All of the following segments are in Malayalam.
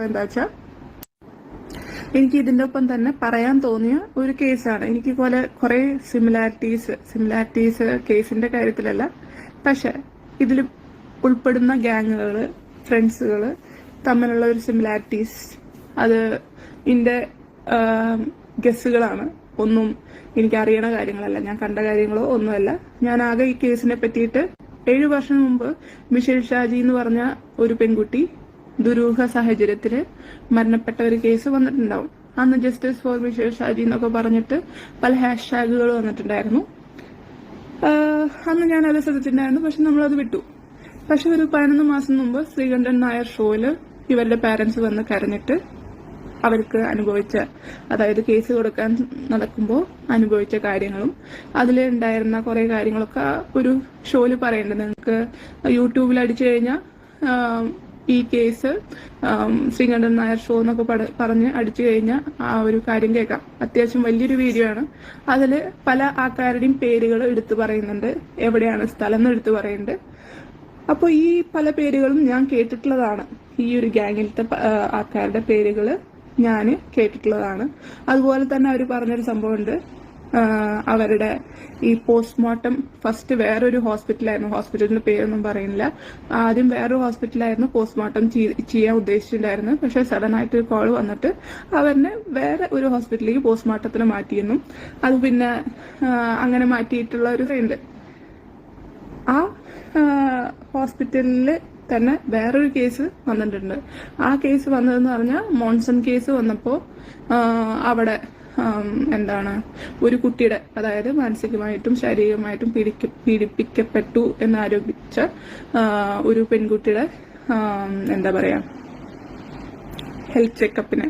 എന്താ എനിക്ക് ഇതിന്റെ ഒപ്പം തന്നെ പറയാൻ തോന്നിയ ഒരു കേസാണ്. എനിക്ക് പോലെ കുറെ സിമിലാരിറ്റീസ് സിമിലാരിറ്റീസ് കേസിന്റെ കാര്യത്തിലല്ല. പക്ഷെ ഇതിൽ ഉൾപ്പെടുന്ന ഗ്യാങ്ങുകൾ ഫ്രണ്ട്സുകൾ തമ്മിലുള്ള ഒരു സിമിലാരിറ്റീസ് അത് ഇന്റെ ഗസ്സുകളാണ്. ഒന്നും എനിക്ക് അറിയണ കാര്യങ്ങളല്ല. ഞാൻ കണ്ട കാര്യങ്ങളോ ഒന്നുമല്ല. ഞാൻ ആകെ ഈ കേസിനെ പറ്റിയിട്ട് ഏഴു വർഷം മുമ്പ് മിഷേൽ ഷാജി എന്ന് പറഞ്ഞ ഒരു പെൺകുട്ടി ദുരൂഹ സാഹചര്യത്തിൽ മരണപ്പെട്ട ഒരു കേസ് വന്നിട്ടുണ്ടാവും. അന്ന് ജസ്റ്റിസ് ഫോർ ഷാജി എന്നൊക്കെ പറഞ്ഞിട്ട് പല ഹാഷ് ടാഗുകൾ വന്നിട്ടുണ്ടായിരുന്നു അന്ന് ഞാൻ ശ്രദ്ധിച്ചിട്ടുണ്ടായിരുന്നു. പക്ഷെ നമ്മളത് വിട്ടു. പക്ഷെ ഒരു പതിനൊന്ന് മാസം മുമ്പ് ശ്രീകണ്ഠൻ നായർ ഷോയിൽ ഇവരുടെ പാരന്റ്സ് വന്ന് കരഞ്ഞിട്ട് അവർക്ക് അനുഭവിച്ച അതായത് കേസ് കൊടുക്കാൻ നടക്കുമ്പോൾ അനുഭവിച്ച കാര്യങ്ങളും അതിൽ ഉണ്ടായിരുന്ന കുറെ കാര്യങ്ങളൊക്കെ ഒരു ഷോയിൽ പറയേണ്ടത് നിങ്ങൾക്ക് യൂട്യൂബിൽ അടിച്ചു കഴിഞ്ഞാൽ ഈ കേസ് ശ്രീകണ്ഠൻ നായർ ഷോ എന്നൊക്കെ പറഞ്ഞ് അടിച്ചു കഴിഞ്ഞാൽ ആ ഒരു കാര്യം കേൾക്കാം. അത്യാവശ്യം വലിയൊരു വീഡിയോ ആണ്. അതിൽ പല ആൾക്കാരുടെയും പേരുകൾ എടുത്തു പറയുന്നുണ്ട്. എവിടെയാണ് സ്ഥലം എന്ന് എടുത്തു പറയുന്നുണ്ട്. അപ്പോൾ ഈ പല പേരുകളും ഞാൻ കേട്ടിട്ടുള്ളതാണ്. ഈ ഒരു ഗ്യാങ്ങിലത്തെ ആൾക്കാരുടെ പേരുകൾ ഞാൻ കേട്ടിട്ടുള്ളതാണ്. അതുപോലെ തന്നെ അവർ പറഞ്ഞൊരു സംഭവമുണ്ട്. അവരുടെ ഈ പോസ്റ്റ്മോർട്ടം ഫസ്റ്റ് വേറൊരു ഹോസ്പിറ്റലായിരുന്നു ഹോസ്പിറ്റലിന്റെ പേരൊന്നും പറയുന്നില്ല. ആദ്യം വേറൊരു ഹോസ്പിറ്റലായിരുന്നു പോസ്റ്റ്മോർട്ടം ചെയ്യാൻ ഉദ്ദേശിച്ചിട്ടുണ്ടായിരുന്നു പക്ഷെ സഡൻ ആയിട്ട് ഒരു കോൾ വന്നിട്ട് അവരിനെ വേറെ ഒരു ഹോസ്പിറ്റലിലേക്ക് പോസ്റ്റ്മോർട്ടത്തിന് മാറ്റിയിരുന്നു അത് പിന്നെ അങ്ങനെ മാറ്റിയിട്ടുള്ള ഒരു ഉണ്ട് ആ ഹോസ്പിറ്റലിൽ തന്നെ വേറൊരു കേസ് വന്നിട്ടുണ്ട്. ആ കേസ് വന്നതെന്ന് പറഞ്ഞാൽ മോൺസൺ കേസ് വന്നപ്പോൾ അവിടെ എന്താണ് ഒരു കുട്ടിയുടെ അതായത് മാനസികമായിട്ടും ശാരീരികമായിട്ടും പീഡിക്ക പീഡിപ്പിക്കപ്പെട്ടു എന്നാരോപിച്ച ഒരു പെൺകുട്ടിയുടെ എന്താ പറയാ ഹെൽത്ത് ചെക്കപ്പിന്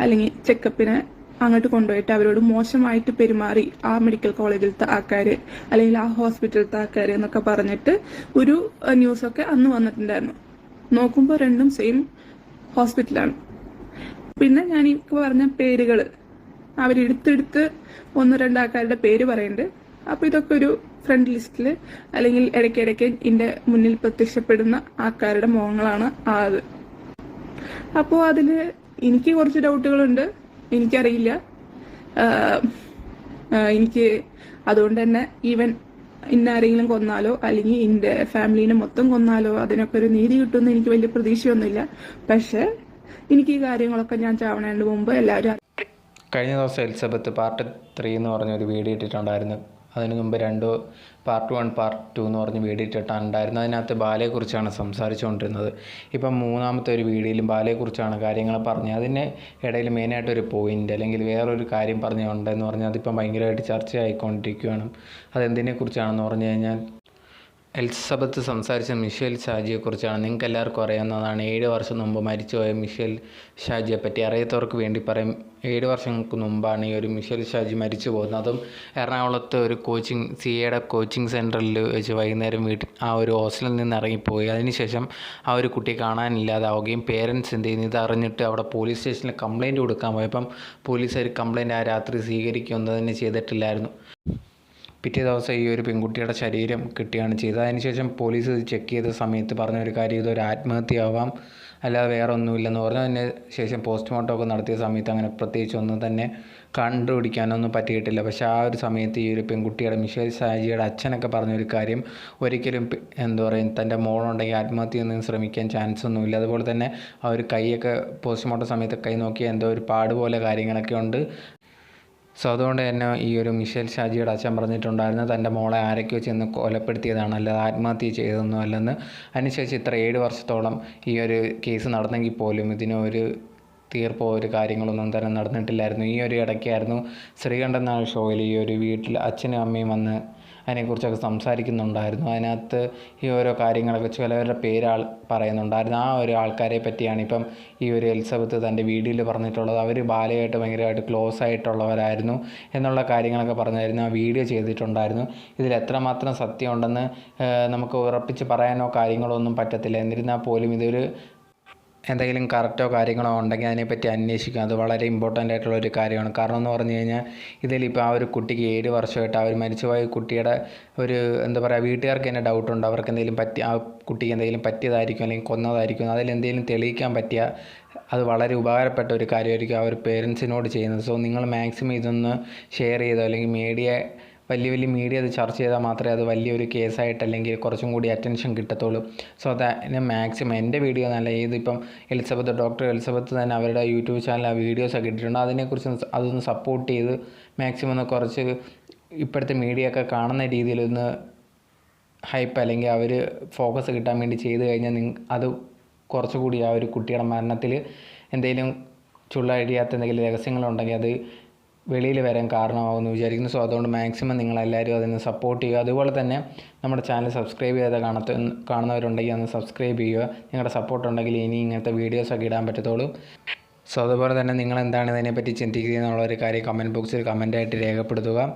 അല്ലെങ്കിൽ ചെക്കപ്പിന് അങ്ങോട്ട് കൊണ്ടുപോയിട്ട് അവരോട് മോശമായിട്ട് പെരുമാറി ആ മെഡിക്കൽ കോളേജിലത്തെ ആൾക്കാർ അല്ലെങ്കിൽ ആ ഹോസ്പിറ്റലിലത്തെ ആൾക്കാർ എന്നൊക്കെ പറഞ്ഞിട്ട് ഒരു ന്യൂസൊക്കെ അന്ന് വന്നിട്ടുണ്ടായിരുന്നു. നോക്കുമ്പോൾ രണ്ടും സെയിം ഹോസ്പിറ്റലാണ് പിന്നെ ഞാൻ ഈ പറഞ്ഞ പേരുകൾ അവരെടുത്തെടുത്ത് ഒന്ന് രണ്ട് ആൾക്കാരുടെ പേര് പറയുന്നുണ്ട്. അപ്പോൾ ഇതൊക്കെ ഒരു ഫ്രണ്ട് ലിസ്റ്റിൽ അല്ലെങ്കിൽ ഇടയ്ക്കിടയ്ക്ക് എന്റെ മുന്നിൽ പ്രത്യക്ഷപ്പെടുന്ന ആൾക്കാരുടെ മുഖങ്ങളാണ് ആത് അപ്പോ അപ്പോൾ അതിൽ എനിക്ക് കുറച്ച് ഡൗട്ടുകളുണ്ട് എനിക്കറിയില്ല. എനിക്ക് അതുകൊണ്ട് തന്നെ ഈവൻ ഇന്നാരെങ്കിലും കൊന്നാലോ അല്ലെങ്കിൽ എന്റെ ഫാമിലീനെ മൊത്തം കൊന്നാലോ അതിനൊക്കെ ഒരു നീതി കിട്ടുമെന്ന് എനിക്ക് വലിയ പ്രതീക്ഷയൊന്നുമില്ല. പക്ഷേ എനിക്ക് ഈ കാര്യങ്ങളൊക്കെ ഞാൻ ചാവണേന്റെ മുമ്പ് എല്ലാവരും കഴിഞ്ഞ ദിവസം എലിസബത്ത് പാർട്ട് ത്രീ എന്ന് പറഞ്ഞ ഒരു വീഡിയോ ഇട്ടിട്ടുണ്ടായിരുന്നു. അതിന് മുമ്പ് രണ്ട് പാർട്ട് വൺ പാർട്ട് ടു എന്ന് പറഞ്ഞ് വീഡിയോ ഇട്ടിട്ടുണ്ടായിരുന്നു. അതിനകത്ത് ബാലയെക്കുറിച്ചാണ് സംസാരിച്ചുകൊണ്ടിരുന്നത്. ഇപ്പം മൂന്നാമത്തെ ഒരു വീഡിയോയിലും ബാലയെക്കുറിച്ചാണ് കാര്യങ്ങൾ പറഞ്ഞത്. അതിന് ഇടയിൽ മെയിനായിട്ട് ഒരു പോയിന്റ് അല്ലെങ്കിൽ വേറൊരു കാര്യം പറഞ്ഞുണ്ടെന്ന് പറഞ്ഞാൽ അതിപ്പം ഭയങ്കരമായിട്ട് ചർച്ചയായിക്കൊണ്ടിരിക്കുകയാണ്. അതെന്തിനെക്കുറിച്ചാണെന്ന് പറഞ്ഞു കഴിഞ്ഞാൽ എലിസബത്ത് സംസാരിച്ച മിഷേൽ ഷാജിയെക്കുറിച്ചാണ് നിങ്ങൾക്ക് എല്ലാവർക്കും അറിയാവുന്നതാണ്. ഏഴ് വർഷം മുമ്പ് മരിച്ചുപോയ മിഷേൽ ഷാജിയെ പറ്റി അറിയാത്തവർക്ക് വേണ്ടി പറയും. ഏഴ് വർഷങ്ങൾക്ക് മുമ്പാണ് ഈ ഒരു മിഷേൽ ഷാജി മരിച്ചു പോകുന്നത് അതും എറണാകുളത്ത് ഒരു കോച്ചിങ് സി എയുടെ കോച്ചിങ് സെന്ററിൽ വെച്ച് വൈകുന്നേരം വീട്ടിൽ ആ ഒരു ഹോസ്റ്റലിൽ നിന്ന് ഇറങ്ങിപ്പോയി അതിനുശേഷം ആ ഒരു കുട്ടിയെ കാണാനില്ലാതാവുകയും പേരൻസ് എന്ത് ചെയ്യുന്നു? ഇതറിഞ്ഞിട്ട് അവിടെ പോലീസ് സ്റ്റേഷനിൽ കംപ്ലയിന്റ് കൊടുക്കാൻ പോയപ്പം പോലീസ് ഒരു കംപ്ലയിന്റ് ആ രാത്രി സ്വീകരിക്കുകയൊന്നും തന്നെ ചെയ്തിട്ടില്ലായിരുന്നു. പിറ്റേ ദിവസം ഈ ഒരു പെൺകുട്ടിയുടെ ശരീരം കിട്ടുകയാണ് ചെയ്തത്. അതിനുശേഷം പോലീസ് ഇത് ചെക്ക് ചെയ്ത സമയത്ത് പറഞ്ഞ ഒരു കാര്യം ഇതൊരു ആത്മഹത്യയാവാം. അല്ലാതെ വേറെ ഒന്നുമില്ലെന്ന് പറഞ്ഞു. അതിന് ശേഷം പോസ്റ്റ്മോർട്ടം ഒക്കെ നടത്തിയ സമയത്ത് അങ്ങനെ പ്രത്യേകിച്ച് ഒന്നും തന്നെ കണ്ടുപിടിക്കാനൊന്നും പറ്റിയിട്ടില്ല. പക്ഷേ ആ ഒരു സമയത്ത് ഈ ഒരു പെൺകുട്ടിയുടെ മിഷേൽ ഷാജിയുടെ അച്ഛനൊക്കെ പറഞ്ഞൊരു കാര്യം ഒരിക്കലും എന്താ പറയുക തന്റെ മോളുണ്ടെങ്കിൽ ആത്മഹത്യ ഒന്നും ശ്രമിക്കാൻ ചാൻസ് ഒന്നുമില്ല. അതുപോലെ തന്നെ ആ ഒരു കൈയൊക്കെ പോസ്റ്റ്മോർട്ടം സമയത്ത് കൈ നോക്കിയാൽ എന്തോ ഒരു പാട് പോലെ കാര്യങ്ങളൊക്കെ ഉണ്ട്. സോ അതുകൊണ്ട് തന്നെ ഈ ഒരു മിഷേൽ ഷാജിയുടെ അച്ഛൻ പറഞ്ഞിട്ടുണ്ടായിരുന്നു തന്റെ മോളെ ആരൊക്കെയോ ചെന്ന് കൊലപ്പെടുത്തിയതാണ് അല്ലാതെ ആത്മഹത്യ ചെയ്തതൊന്നും അല്ലെന്ന്. അതിനുശേഷം ഇത്ര ഏഴ് വർഷത്തോളം ഈ ഒരു കേസ് നടന്നെങ്കിൽ പോലും ഇതിനൊരു തീർപ്പോ ഒരു കാര്യങ്ങളൊന്നും തന്നെ നടന്നിട്ടില്ലായിരുന്നു. ഈ ഒരു ഇടയ്ക്കായിരുന്നു ശ്രീകണ്ഠൻ നായർ ഷോയിൽ ഈ ഒരു വീട്ടിൽ അച്ഛനും അമ്മയും വന്ന് അതിനെക്കുറിച്ചൊക്കെ സംസാരിക്കുന്നുണ്ടായിരുന്നു. അതിനകത്ത് ഈ ഓരോ കാര്യങ്ങളൊക്കെ ചിലവരുടെ പേരാൾ പറയുന്നുണ്ടായിരുന്നു. ആ ഒരു ആൾക്കാരെ പറ്റിയാണ് ഇപ്പം ഈ ഒരു എലിസബത്ത് തന്റെ വീഡിയോയിൽ പറഞ്ഞിട്ടുള്ളത്. അവർ ബാലയായിട്ട് ഭയങ്കരമായിട്ട് ക്ലോസ് ആയിട്ടുള്ളവരായിരുന്നു എന്നുള്ള കാര്യങ്ങളൊക്കെ പറഞ്ഞായിരുന്നു. ആ വീഡിയോ ചെയ്തിട്ടുണ്ടായിരുന്നു. ഇതിൽ എത്രമാത്രം സത്യമുണ്ടെന്ന് നമുക്ക് ഉറപ്പിച്ച് പറയാനോ കാര്യങ്ങളോ ഒന്നും പറ്റത്തില്ല. എന്നിരുന്നാൽ പോലും ഇതൊരു എന്തെങ്കിലും കറക്റ്റോ കാര്യങ്ങളോ ഉണ്ടെങ്കിൽ അതിനെപ്പറ്റി അന്വേഷിക്കുക. അത് വളരെ ഇമ്പോർട്ടന്റ് ആയിട്ടുള്ള ഒരു കാര്യമാണ്. കാരണം എന്ന് പറഞ്ഞു കഴിഞ്ഞാൽ ഇതിലിപ്പോൾ ആ ഒരു കുട്ടിക്ക് ഏഴ് വർഷമായിട്ട് ഒരു മരിച്ചുപോയ കുട്ടിയുടെ ഒരു എന്താ പറയുക വീട്ടുകാർക്ക് തന്നെ ഡൗട്ടുണ്ട് അവർക്ക് എന്തെങ്കിലും പറ്റി ആ കുട്ടിക്ക് എന്തെങ്കിലും പറ്റിയതായിരിക്കും അല്ലെങ്കിൽ കൊന്നതായിരിക്കും. അതിലെന്തെങ്കിലും തെളിയിക്കാൻ പറ്റിയ അത് വളരെ ഉപകാരപ്പെട്ട ഒരു കാര്യമായിരിക്കും ആ ഒരു പേരൻസിനോട് ചെയ്യുന്നത്. സോ നിങ്ങൾ മാക്സിമം ഇതൊന്ന് ഷെയർ ചെയ്തോ അല്ലെങ്കിൽ മീഡിയ വലിയ വലിയ മീഡിയ അത് ചർച്ച ചെയ്താൽ മാത്രമേ അത് വലിയൊരു കേസായിട്ട് അല്ലെങ്കിൽ കുറച്ചും കൂടി അറ്റൻഷൻ കിട്ടത്തുള്ളൂ. സോ അതിന് മാക്സിമം എന്റെ വീഡിയോ എന്നല്ല ഇതിപ്പം എലിസബത്ത് ഡോക്ടർ എലിസബത്ത് തന്നെ അവരുടെ യൂട്യൂബ് ചാനൽ ആ വീഡിയോസൊക്കെ ഇട്ടിട്ടുണ്ട്. അതിനെക്കുറിച്ച് അതൊന്ന് സപ്പോർട്ട് ചെയ്ത് മാക്സിമം ഒന്ന് കുറച്ച് ഇപ്പോഴത്തെ മീഡിയ ഒക്കെ കാണുന്ന രീതിയിലൊന്ന് ഹൈപ്പ് അല്ലെങ്കിൽ അവർ ഫോക്കസ് കിട്ടാൻ വേണ്ടി ചെയ്ത് കഴിഞ്ഞാൽ നിങ്ങ അത് കുറച്ചുകൂടി ആ ഒരു കുട്ടിയുടെ മരണത്തിൽ എന്തെങ്കിലും ചുള്ളഴിയാത്ത എന്തെങ്കിലും രഹസ്യങ്ങളുണ്ടെങ്കിൽ അത് വെളിയിൽ വരാൻ കാരണമാകുമെന്ന് വിചാരിക്കുന്നു. സോ അതുകൊണ്ട് മാക്സിമം നിങ്ങളെല്ലാവരും അതിന് സപ്പോർട്ട് ചെയ്യുക. അതുപോലെ തന്നെ നമ്മുടെ ചാനൽ സബ്സ്ക്രൈബ് ചെയ്ത് കാണത്ത കാണുന്നവരുണ്ടെങ്കിൽ ഒന്ന് സബ്സ്ക്രൈബ് ചെയ്യുക. നിങ്ങളുടെ സപ്പോർട്ട് ഉണ്ടെങ്കിൽ ഇനി ഇങ്ങനത്തെ വീഡിയോസൊക്കെ ഇടാൻ പറ്റത്തുള്ളൂ. സോ അതുപോലെ തന്നെ നിങ്ങൾ എന്താണ് ഇതിനെപ്പറ്റി ചിന്തിക്കുന്നത് എന്നുള്ള ഒരു കാര്യം കമന്റ് ബോക്സിൽ കമന്റായിട്ട് രേഖപ്പെടുത്തുക.